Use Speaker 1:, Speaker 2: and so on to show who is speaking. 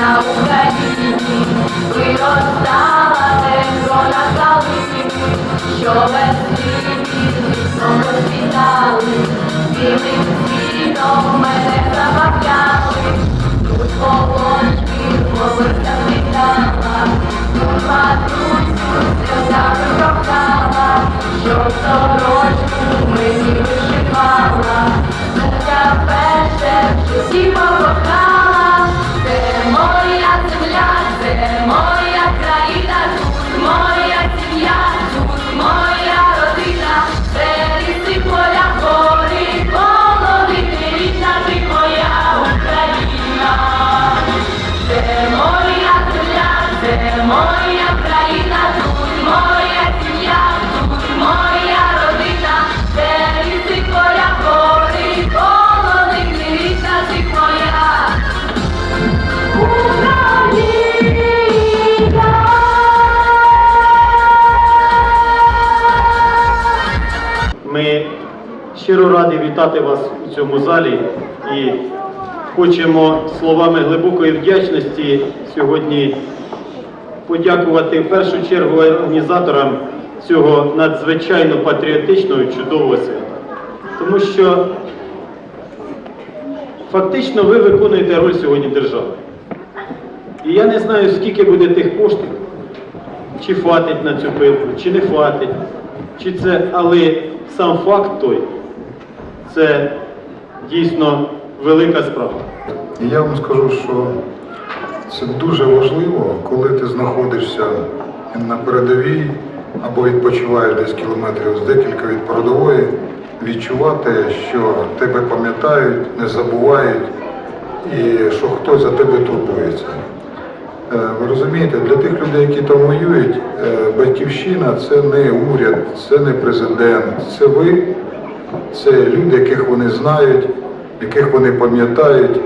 Speaker 1: на Україні виростала на калині, що без вісно моя країна, тут моя сім'я, тут моя родина, це ліси поля, гори, ти моя.
Speaker 2: Ми щиро раді вітати вас у цьому залі і хочемо словами глибокої вдячності сьогодні подякувати в першу чергу організаторам цього надзвичайно патріотичного і чудового свята. Тому що фактично ви виконуєте роль сьогодні держави. І я не знаю, скільки буде тих коштів, чи хватить на цю пилку, чи не хватить, чи це, але сам факт той, це дійсно велика справа.
Speaker 3: І я вам скажу, що це дуже важливо, коли ти знаходишся на передовій або відпочиваєш десь кілометрів з декілька від передової, відчувати, що тебе пам'ятають, не забувають і що хтось за тебе турбується. Е, Ви розумієте, для тих людей, які там воюють, е, батьківщина це не уряд, це не президент, це ви, це люди, яких вони знають, яких вони пам'ятають.